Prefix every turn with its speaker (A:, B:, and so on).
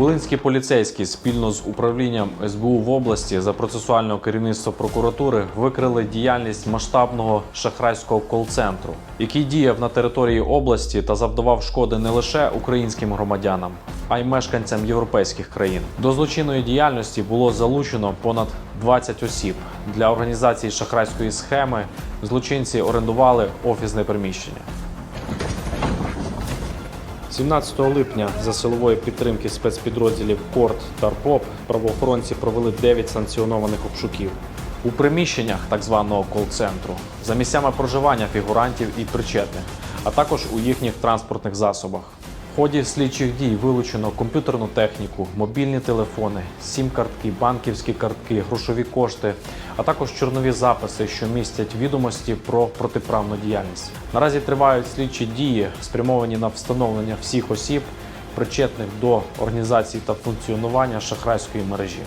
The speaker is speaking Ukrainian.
A: Волинські поліцейські спільно з управлінням СБУ в області за процесуального керівництва прокуратури викрили діяльність масштабного шахрайського кол-центру, який діяв на території області та завдавав шкоди не лише українським громадянам, а й мешканцям європейських країн. До злочинної діяльності було залучено понад 20 осіб. Для організації шахрайської схеми злочинці орендували офісне приміщення. 17 липня за силової підтримки спецпідрозділів КОРТ та РПОП правоохоронці провели 9 санкціонованих обшуків у приміщеннях так званого кол-центру за місцями проживання фігурантів і причети, а також у їхніх транспортних засобах. В ході слідчих дій вилучено комп'ютерну техніку, мобільні телефони, сім-картки, банківські картки, грошові кошти, а також чорнові записи, що містять відомості про протиправну діяльність. Наразі тривають слідчі дії, спрямовані на встановлення всіх осіб, причетних до організації та функціонування шахрайської мережі.